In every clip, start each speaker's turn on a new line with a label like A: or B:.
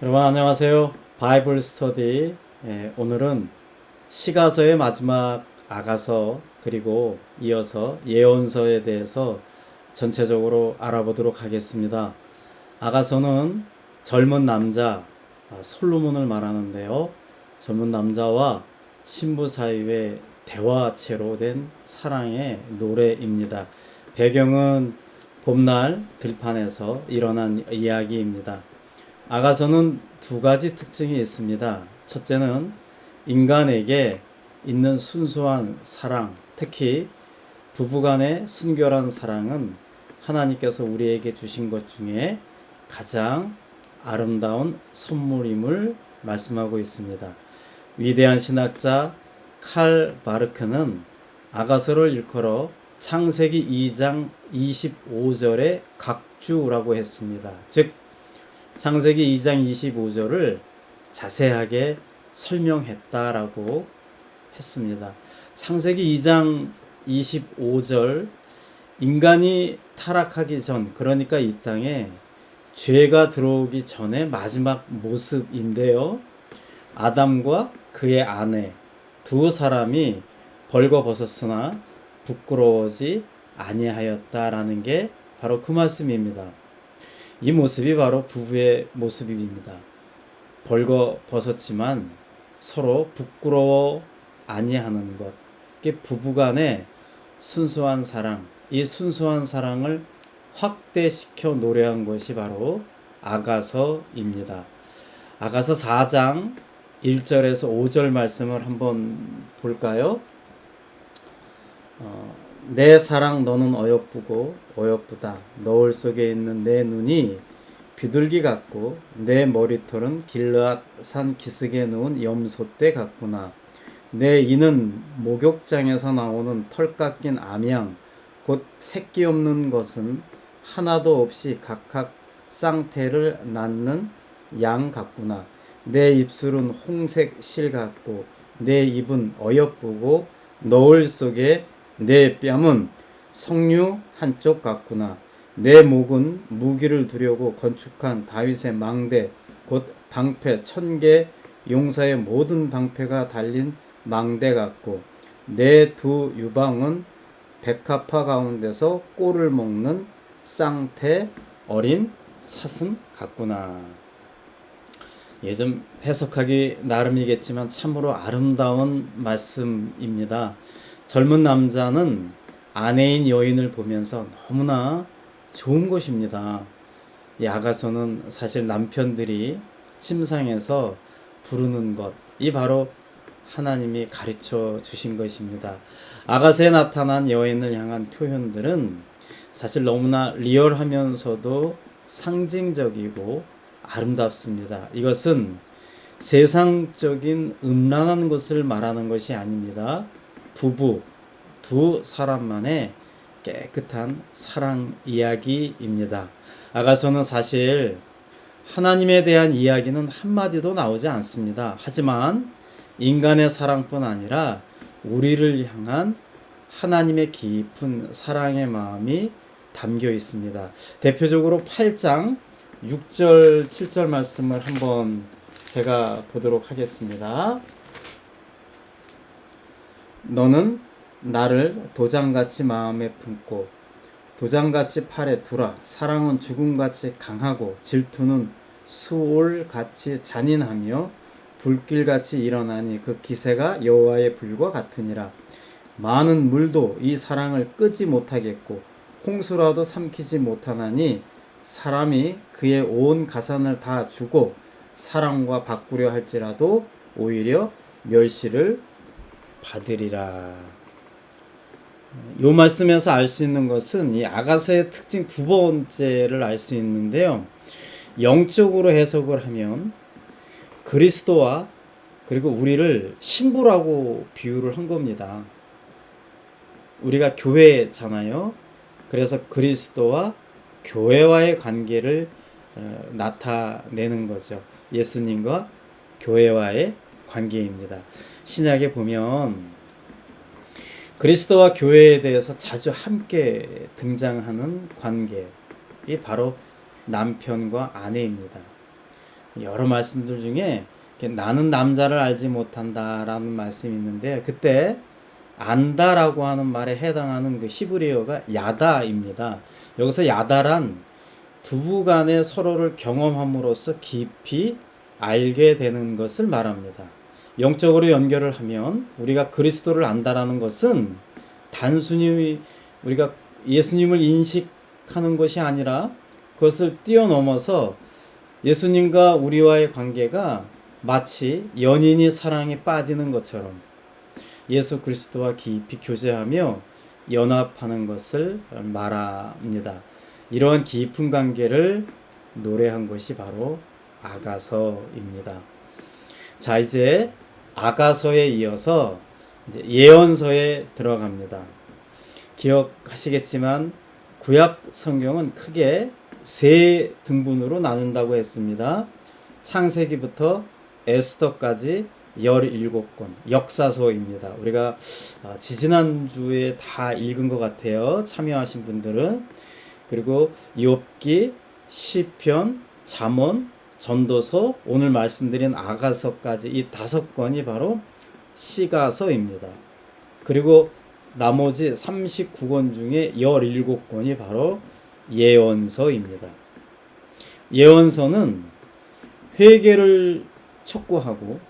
A: 여러분 안녕하세요. 바이블 스터디 예, 오늘은 시가서의 마지막 아가서 그리고 이어서 예언서에 대해서 전체적으로 알아보도록 하겠습니다. 아가서는 젊은 남자 아, 솔로몬을 말하는데요. 젊은 남자와 신부 사이의 대화체로 된 사랑의 노래입니다. 배경은 봄날 들판에서 일어난 이야기입니다. 아가서는 두 가지 특징이 있습니다. 첫째는 인간에게 있는 순수한 사랑, 특히 부부간의 순결한 사랑은 하나님께서 우리에게 주신 것 중에 가장 아름다운 선물임을 말씀하고 있습니다. 위대한 신학자 칼 바르크는 아가서를 일컬어 창세기 2장 25절의 각주라고 했습니다. 즉 창세기 2장 25절을 자세하게 설명했다라고 했습니다. 창세기 2장 25절 인간이 타락하기 전 그러니까 이 땅에 죄가 들어오기 전에 마지막 모습인데요. 아담과 그의 아내 두 사람이 벌거벗었으나 부끄러워지 아니하였다라는 게 바로 그 말씀입니다. 이 모습이 바로 부부의 모습입니다. 벌거 벗었지만 서로 부끄러워 아니하는 것. 이게 부부간의 순수한 사랑. 이 순수한 사랑을 확대시켜 노래한 것이 바로 아가서입니다. 아가서 4장 1절에서 5절 말씀을 한번 볼까요? 어, 내 사랑 너는 어여쁘고 어여쁘다. 너울 속에 있는 내 눈이 비둘기 같고 내 머리털은 길르앗 산 기슭에 놓은 염소떼 같구나. 내 이는 목욕장에서 나오는 털 깎인 암양 곧 새끼 없는 것은 하나도 없이 각각 쌍태를 낳는 양 같구나. 내 입술은 홍색 실 같고 내 입은 어여쁘고 너울 속에 내 뺨은 석류 한쪽 같구나. 내 목은 무기를 두려고 건축한 다윗의 망대 곧 방패 천 개 용사의 모든 방패가 달린 망대 같고 내 두 유방은 백합화 가운데서 꼴을 먹는 쌍태 어린 사슴 같구나. 예, 좀 해석하기 나름이겠지만 참으로 아름다운 말씀입니다. 젊은 남자는 아내인 여인을 보면서 너무나 좋은 것입니다. 이 아가서는 사실 남편들이 침상에서 부르는 것, 이 바로 하나님이 가르쳐 주신 것입니다. 아가서에 나타난 여인을 향한 표현들은 사실 너무나 리얼하면서도 상징적이고 아름답습니다. 이것은 세상적인 음란한 것을 말하는 것이 아닙니다. 부부 두 사람만의 깨끗한 사랑 이야기입니다. 아가서는 사실 하나님에 대한 이야기는 한마디도 나오지 않습니다. 하지만 인간의 사랑뿐 아니라 우리를 향한 하나님의 깊은 사랑의 마음이 담겨 있습니다. 대표적으로 8장 6절, 7절 말씀을 한번 제가 보도록 하겠습니다. 너는 나를 도장같이 마음에 품고 도장같이 팔에 두라. 사랑은 죽음같이 강하고 질투는 수올같이 잔인하며 불길같이 일어나니 그 기세가 여호와의 불과 같으니라. 많은 물도 이 사랑을 끄지 못하겠고 홍수라도 삼키지 못하나니 사람이 그의 온 가산을 다 주고 사랑과 바꾸려 할지라도 오히려 멸시를 받으리라. 요 말씀에서 알 수 있는 것은 이 아가서의 특징 두 번째를 알 수 있는데요. 영적으로 해석을 하면 그리스도와 그리고 우리를 신부라고 비유를 한 겁니다. 우리가 교회잖아요. 그래서 그리스도와 교회와의 관계를 어, 나타내는 거죠. 예수님과 교회와의 관계입니다. 신약에 보면 그리스도와 교회에 대해서 자주 함께 등장하는 관계, 이 바로 남편과 아내입니다. 여러 말씀들 중에 나는 남자를 알지 못한다라는 말씀이 있는데 그때 안다라고 하는 말에 해당하는 그 히브리어가 야다입니다. 여기서 야다란 부부간에 서로를 경험함으로써 깊이 알게 되는 것을 말합니다. 영적으로 연결을 하면 우리가 그리스도를 안다라는 것은 단순히 우리가 예수님을 인식하는 것이 아니라 그것을 뛰어넘어서 예수님과 우리와의 관계가 마치 연인이 사랑에 빠지는 것처럼 예수 그리스도와 깊이 교제하며 연합하는 것을 말합니다. 이러한 깊은 관계를 노래한 것이 바로 아가서입니다. 자, 이제 아가서에 이어서 예언서에 들어갑니다. 기억하시겠지만 구약 성경은 크게 세 등분으로 나눈다고 했습니다. 창세기부터 에스더까지 17권 역사서입니다. 우리가 아, 지지난주에 다 읽은 것 같아요. 참여하신 분들은 그리고 욥기, 시편, 잠언, 전도서, 오늘 말씀드린 아가서까지 이 다섯 권이 바로 시가서입니다. 그리고 나머지 39권 중에 17권이 바로 예언서입니다. 예언서는 회개를 촉구하고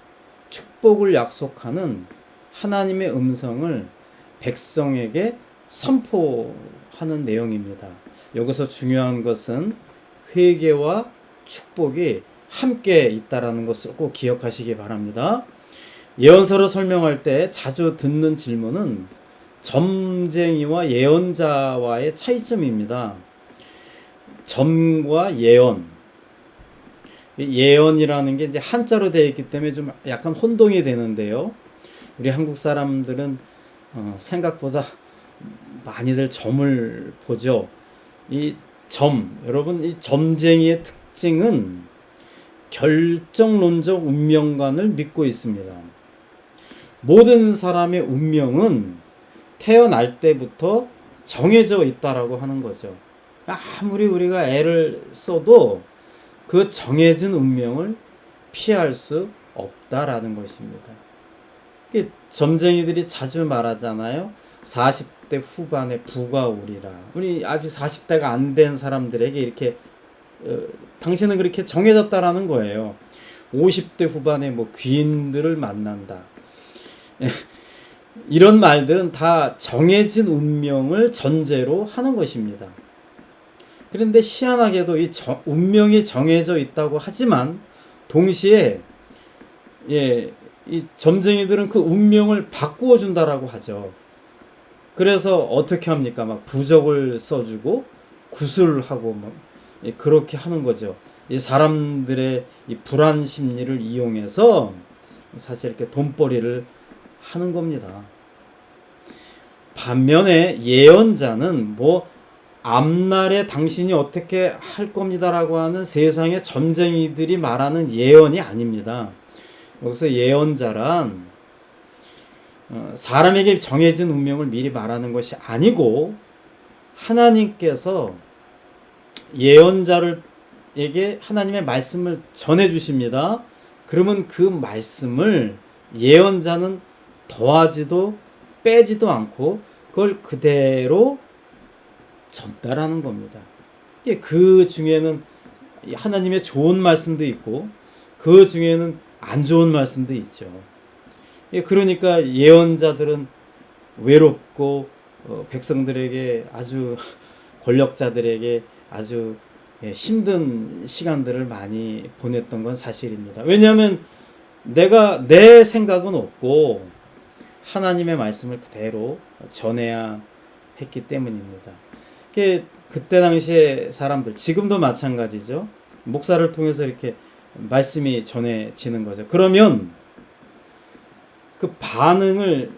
A: 축복을 약속하는 하나님의 음성을 백성에게 선포하는 내용입니다. 여기서 중요한 것은 회개와 축복이 함께 있다라는 것을 꼭 기억하시기 바랍니다. 예언서를 설명할 때 자주 듣는 질문은 점쟁이와 예언자와의 차이점입니다. 점과 예언. 예언이라는 게 이제 한자로 되어 있기 때문에 좀 약간 혼동이 되는데요. 우리 한국 사람들은 어, 생각보다 많이들 점을 보죠. 이 점, 여러분, 이 점쟁이의 특징은 결정론적 운명관을 믿고 있습니다. 모든 사람의 운명은 태어날 때부터 정해져 있다라고 하는 거죠. 아무리 우리가 애를 써도 그 정해진 운명을 피할 수 없다라는 것입니다. 점쟁이들이 자주 말하잖아요. 40대 후반에 부가 오리라. 우리 아직 40대가 안 된 사람들에게 이렇게 어, 당신은 그렇게 정해졌다라는 거예요. 50대 후반에 뭐 귀인들을 만난다. 이런 말들은 다 정해진 운명을 전제로 하는 것입니다. 그런데 희한하게도 이 정, 운명이 정해져 있다고 하지만 동시에 예, 이 점쟁이들은 그 운명을 바꾸어 준다라고 하죠. 그래서 어떻게 합니까? 막 부적을 써주고 구슬하고 막 예, 그렇게 하는 거죠. 이 사람들의 이 불안 심리를 이용해서 사실 이렇게 돈벌이를 하는 겁니다. 반면에 예언자는 뭐 앞날에 당신이 어떻게 할 겁니다라고 하는 세상의 점쟁이들이 말하는 예언이 아닙니다. 여기서 예언자란 어, 사람에게 정해진 운명을 미리 말하는 것이 아니고 하나님께서 예언자를에게 하나님의 말씀을 전해 주십니다. 그러면 그 말씀을 예언자는 더하지도 빼지도 않고 그걸 그대로 전달하는 겁니다. 그 중에는 하나님의 좋은 말씀도 있고 그 중에는 안 좋은 말씀도 있죠. 그러니까 예언자들은 외롭고 어, 백성들에게 아주 권력자들에게 아주 예, 힘든 시간들을 많이 보냈던 건 사실입니다. 왜냐하면 내가 내 생각은 없고 하나님의 말씀을 그대로 전해야 했기 때문입니다. 그때 당시에 사람들, 지금도 마찬가지죠. 목사를 통해서 이렇게 말씀이 전해지는 거죠. 그러면 그 반응을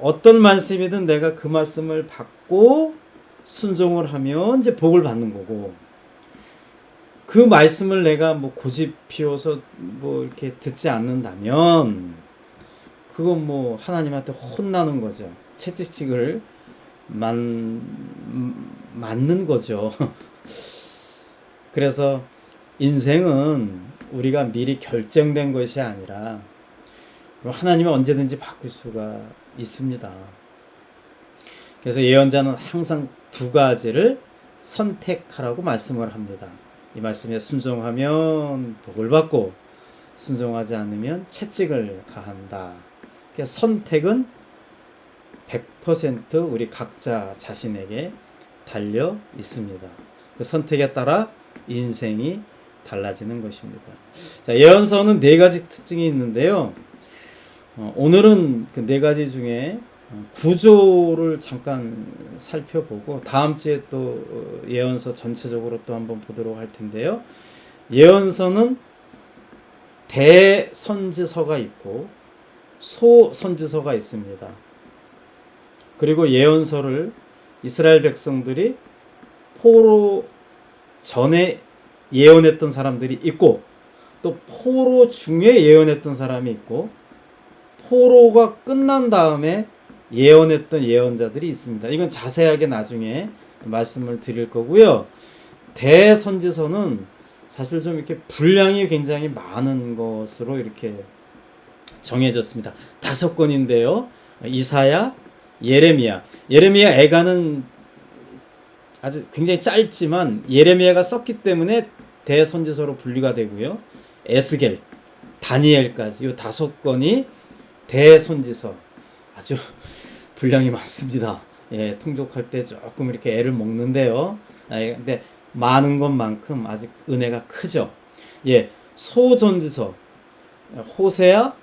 A: 어떤 말씀이든 내가 그 말씀을 받고 순종을 하면 이제 복을 받는 거고 그 말씀을 내가 뭐 고집 피워서 뭐 이렇게 듣지 않는다면 그건 뭐 하나님한테 혼나는 거죠. 채찍질을 만, 맞는 거죠. 그래서 인생은 우리가 미리 결정된 것이 아니라 하나님은 언제든지 바꿀 수가 있습니다. 그래서 예언자는 항상 두 가지를 선택하라고 말씀을 합니다. 이 말씀에 순종하면 복을 받고 순종하지 않으면 채찍을 가한다. 그래서 선택은 100% 우리 각자 자신에게 달려 있습니다. 그 선택에 따라 인생이 달라지는 것입니다. 자, 예언서는 네 가지 특징이 있는데요. 어, 오늘은 그 네 가지 중에 어, 구조를 잠깐 살펴보고 다음 주에 또 어, 예언서 전체적으로 또 한번 보도록 할 텐데요. 예언서는 대선지서가 있고 소선지서가 있습니다. 그리고 예언서를 이스라엘 백성들이 포로 전에 예언했던 사람들이 있고 또 포로 중에 예언했던 사람이 있고 포로가 끝난 다음에 예언했던 예언자들이 있습니다. 이건 자세하게 나중에 말씀을 드릴 거고요. 대선지서는 사실 좀 이렇게 분량이 굉장히 많은 것으로 이렇게 정해졌습니다. 다섯 권인데요. 이사야, 예레미야. 예레미야 애가는 아주 굉장히 짧지만 예레미야가 썼기 때문에 대선지서로 분리가 되고요. 에스겔, 다니엘까지 이 다섯 권이 대선지서 아주 분량이 많습니다. 예, 통독할 때 조금 이렇게 애를 먹는데요. 예, 근데 많은 것만큼 아직 은혜가 크죠. 예, 소전지서 호세아,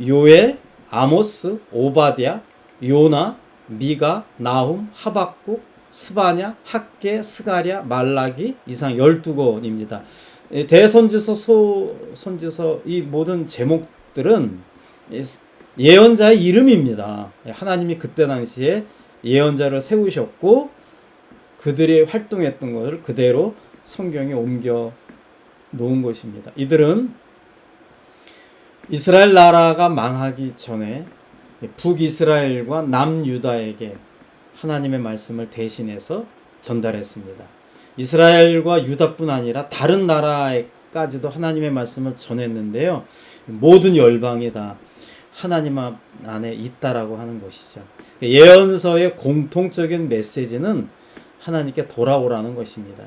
A: 요엘, 아모스, 오바디아, 요나, 미가, 나훔, 하박국, 스바냐, 학계, 스가랴, 말라기 이상 12권입니다. 대선지서, 소선지서 이 모든 제목들은 예언자의 이름입니다. 하나님이 그때 당시에 예언자를 세우셨고 그들이 활동했던 것을 그대로 성경에 옮겨 놓은 것입니다. 이들은 이스라엘 나라가 망하기 전에 북이스라엘과 남유다에게 하나님의 말씀을 대신해서 전달했습니다. 이스라엘과 유다뿐 아니라 다른 나라에까지도 하나님의 말씀을 전했는데요. 모든 열방이 다 하나님 안에 있다라고 하는 것이죠. 예언서의 공통적인 메시지는 하나님께 돌아오라는 것입니다.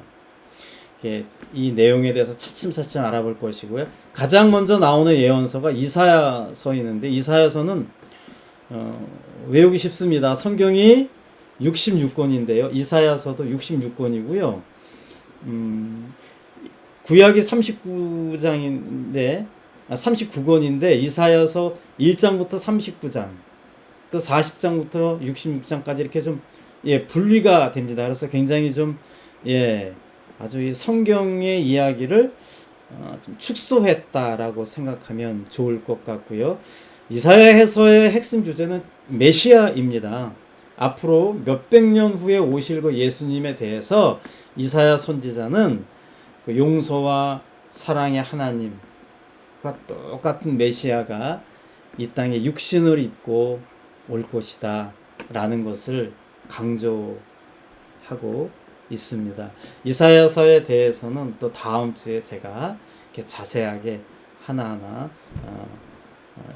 A: 이 내용에 대해서 차츰차츰 알아볼 것이고요. 가장 먼저 나오는 예언서가 이사야서이는데 이사야서는 어, 외우기 쉽습니다. 성경이 66권인데요. 이사야서도 66권이고요. 음, 구약이 39장인데 아, 39권인데 이사야서 1장부터 39장 또 40장부터 66장까지 이렇게 좀 예, 분리가 됩니다. 그래서 굉장히 좀 예, 아주 이 성경의 이야기를 어, 좀 축소했다라고 생각하면 좋을 것 같고요. 이사야서의 핵심 주제는 메시아입니다. 앞으로 몇백 년 후에 오실 그 예수님에 대해서 이사야 선지자는 그 용서와 사랑의 하나님 과 똑같은 메시아가 이 땅에 육신을 입고 올 것이다 라는 것을 강조하고 있습니다. 이사야서에 대해서는 또 다음 주에 제가 이렇게 자세하게 하나하나 어, 어,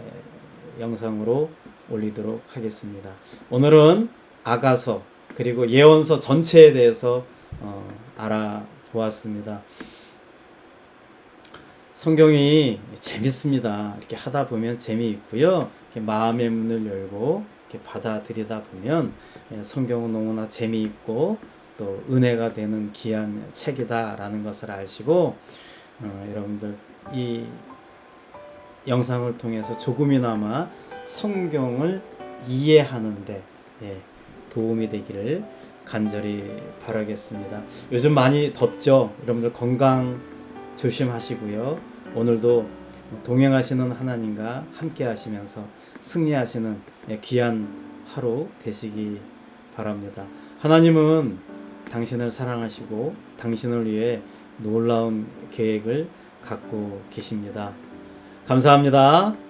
A: 영상으로 올리도록 하겠습니다. 오늘은 아가서 그리고 예언서 전체에 대해서 어, 알아보았습니다. 성경이 재밌습니다. 이렇게 하다 보면 재미있고요. 마음의 문을 열고 이렇게 받아들이다 보면 예, 성경은 너무나 재미있고 또 은혜가 되는 귀한 책이다라는 것을 아시고 어, 여러분들 이 영상을 통해서 조금이나마 성경을 이해하는데 예, 도움이 되기를 간절히 바라겠습니다. 요즘 많이 덥죠? 여러분들 건강 조심하시고요. 오늘도 동행하시는 하나님과 함께 하시면서 승리하시는 예, 귀한 하루 되시기 바랍니다. 하나님은 당신을 사랑하시고 당신을 위해 놀라운 계획을 갖고 계십니다. 감사합니다.